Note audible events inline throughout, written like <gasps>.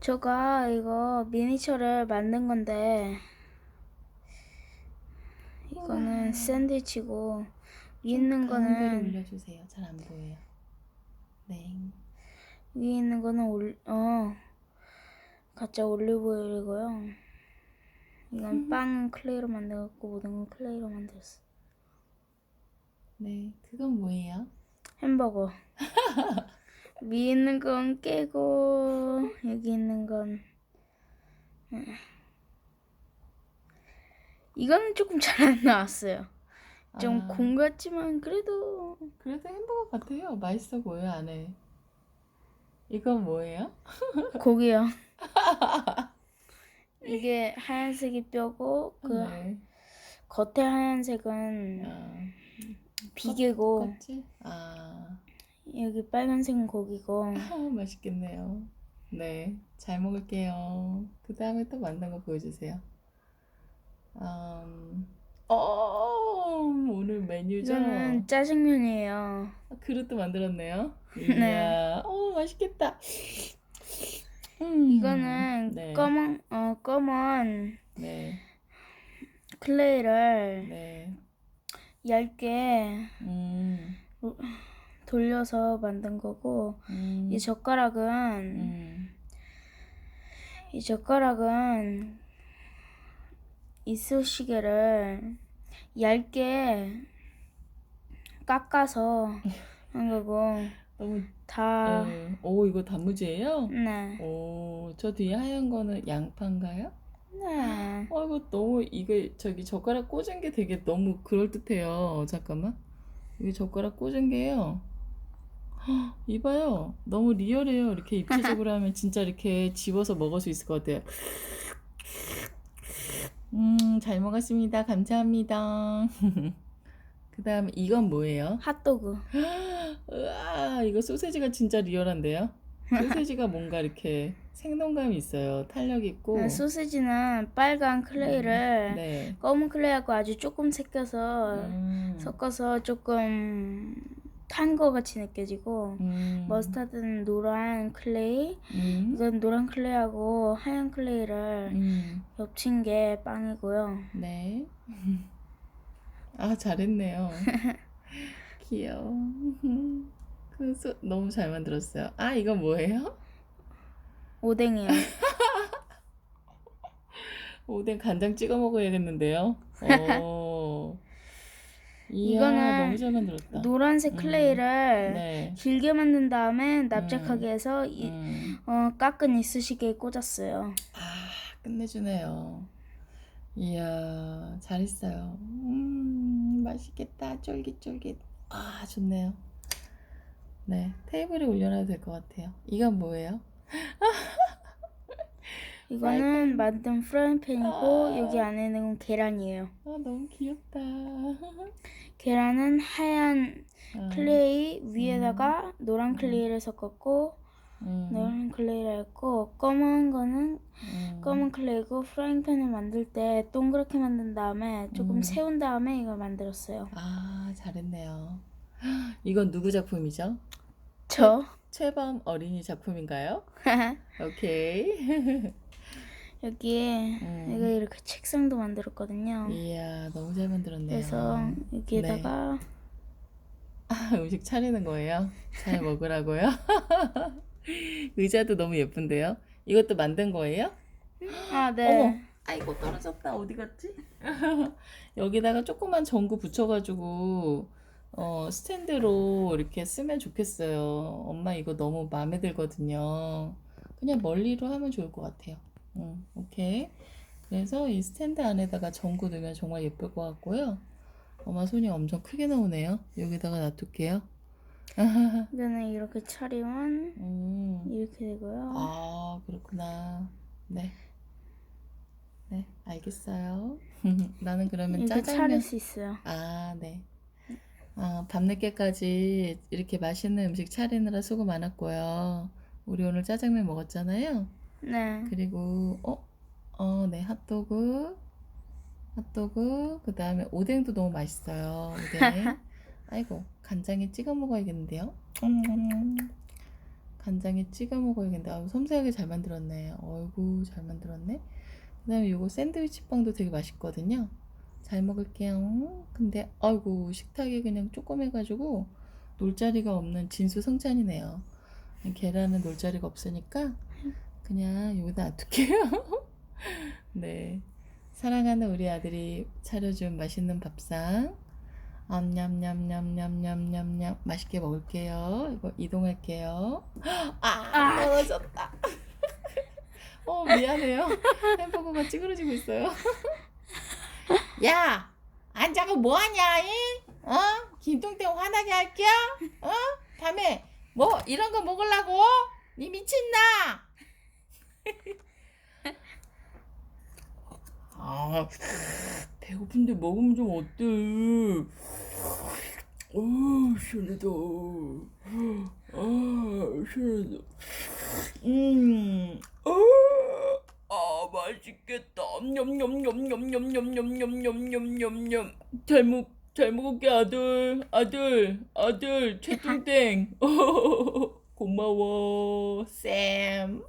제가 이거 미니처를 만든 건데 이거는 샌드위치고 위에 있는 거는 올려주세요. 잘 안 보여요. 네. 위에 있는 거는 올, 어 가짜 올리브오일이고요. 이건 빵은 클레이로 만들었고 모든 건 클레이로 만들었어. 네. 그건 뭐예요? 햄버거. <laughs> 위에 있는 건 깨고 여기 있는 건 음. 이거는 조금 <laughs> 잘 안 나왔어요. 좀 아, 공 같지만 그래도 그래도 햄버거 같아요. 맛있어 보여 안에. 이건 뭐예요? <laughs> 고기요. <laughs> 이게 하얀색이 뼈고 그 네. 겉에 하얀색은 아, 비계고? 아, 여기 빨간색은 고기고 <laughs> 맛있겠네요. 네, 잘 먹을게요. 그 다음에 또 만든 거 보여주세요. 음, 어, 오늘 메뉴죠? 이거는 짜장면이에요. 아, 그릇도 만들었네요. <laughs> 네. 이야, 어, 맛있겠다. 음, 이거는 네. 검은 어 검은 네, 클레이를 네, 얇게 음, 돌려서 만든 거고 음, 이 젓가락은 음, 이 젓가락은 이쑤시개를 얇게 깎아서 <laughs> 한 거고 너무, 다 네. 오, 이거 단무지예요? 네. 오, 저 뒤에 하얀 거는 양파인가요? 네. 어, 이거 너무, 이게, 저기, 젓가락 꽂은 게 되게 너무 그럴 듯해요. 잠깐만. 이게 젓가락 꽂은 게요. 헉, <gasps> 이봐요. 너무 리얼해요. 이렇게 입체적으로 하면 진짜 이렇게 집어서 먹을 수 있을 것 같아요. <sniffs> 음, 잘 먹었습니다. 감사합니다. <laughs> 그 다음에 이건 뭐예요? 핫도그. <gasps> 으아, 이거 소세지가 진짜 리얼한데요? 소세지가 뭔가 이렇게 생동감이 있어요. 탄력 있고. 네, 소시지는 빨간 클레이를 네. 검은 클레이하고 아주 조금 섞여서 음, 섞어서 조금 탄 거 같이 느껴지고 음, 머스타드는 노란 클레이 음, 이건 노란 클레이하고 하얀 클레이를 음, 겹친 게 빵이고요. 네. <laughs> 아, 잘했네요. <laughs> 귀여워. <laughs> 그 소, 너무 잘 만들었어요. 아, 이건 뭐예요? 오뎅이요. 오뎅 간장 찍어 먹어야겠는데요. 오. 이야, 이거는 너무 잘 만들었다. 노란색 음, 클레이를 네. 길게 만든 다음에 납작하게 해서 이, 음. 어, 깎은 이쑤시개에 꽂았어요. 아, 끝내주네요. 이야, 잘했어요. 음, 맛있겠다. 쫄깃쫄깃. 아, 좋네요. 네, 테이블에 올려놔도 될 것 같아요. 이건 뭐예요? <laughs> 이거는 만든 프라이팬이고 아. 여기 안에는 계란이에요. 아, 너무 귀엽다. <laughs> 계란은 하얀 아, 클레이 위에다가 노란 클레이를 섞었고 음, 노란 클레이를 했고 검은 거는 음. 검은 클레이고 프라이팬을 만들 때 동그랗게 만든 다음에 조금 음. 세운 다음에 이걸 만들었어요. 아, 잘했네요. <gasps> 이건 누구 작품이죠? 저 최범 어린이 작품인가요? <laughs> 오케이. <laughs> 여기에 음. 이거 이렇게 책상도 만들었거든요. 이야, 너무 잘 만들었네요. 그래서 여기에다가 아, 음식 차리는 거예요? 잘 <laughs> 먹으라고요? <laughs> 의자도 너무 예쁜데요? 이것도 만든 거예요? 아 네. 어머. 아이고 떨어졌다 어디 갔지? <laughs> 여기다가 조그만 전구 붙여가지고 어, 스탠드로 이렇게 쓰면 좋겠어요. 엄마 이거 너무 마음에 들거든요. 그냥 멀리로 하면 좋을 것 같아요. 응, 오케이. 그래서 이 스탠드 안에다가 전구 넣으면 정말 예쁠 것 같고요. 엄마 손이 엄청 크게 나오네요. 여기다가 놔둘게요. <laughs> 이거는 이렇게 차리면 음, 이렇게 되고요. 아, 그렇구나. 네. 네, 알겠어요. <laughs> 나는 그러면 이렇게 짜장면. 차릴 수 있어요. 아, 네. 아, 밤늦게까지 이렇게 맛있는 음식 차리느라 수고 많았고요. 우리 오늘 짜장면 먹었잖아요. 네. 그리고, 어, 어, 네, 핫도그, 핫도그, 그 다음에 오뎅도 너무 맛있어요. 오뎅. <laughs> 아이고, 간장에 찍어 먹어야겠는데요. 음, 간장에 찍어 먹어야겠는데 아유, 섬세하게 잘 만들었네. 어이구 잘 만들었네. 그다음에 요거 샌드위치 빵도 되게 맛있거든요. 잘 먹을게요. 근데 아이고 식탁에 그냥 조금 해가지고 놀 자리가 없는 진수 성찬이네요. 계란은 놀 자리가 없으니까 그냥 여기다 놔둘게요. <laughs> 네. 사랑하는 우리 아들이 차려준 맛있는 밥상. 암냠냠냠냠냠냠냠 맛있게 먹을게요. 이거 이동할게요. <gasps> 아, 떨어졌다. <laughs> 어, 미안해요. 햄버거가 찌그러지고 있어요. <laughs> 야, 앉아가 뭐하냐, 이? 어? 김동태 화나게 할게요? 어? 밤에 뭐 이런 거 먹으려고? 니 미친나? 아, 배고픈데 먹으면 좀 어때? 어, 시원하다. 아, 시원하다. 음, 아, 아, 맛있겠다. 냠냠냠냠냠냠냠냠냠냠냠냠. 잘 먹, 잘 먹을게 아들, 아들, 아들, 최뚱땡. 고마워, 쌤.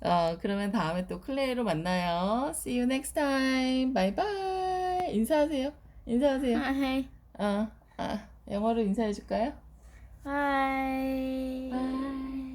어, 그러면 다음에 또 클레이로 만나요. See you next time. Bye bye. 인사하세요. 인사하세요. 하이. 어, 아, 영어로 인사해 줄까요? 하이. Bye.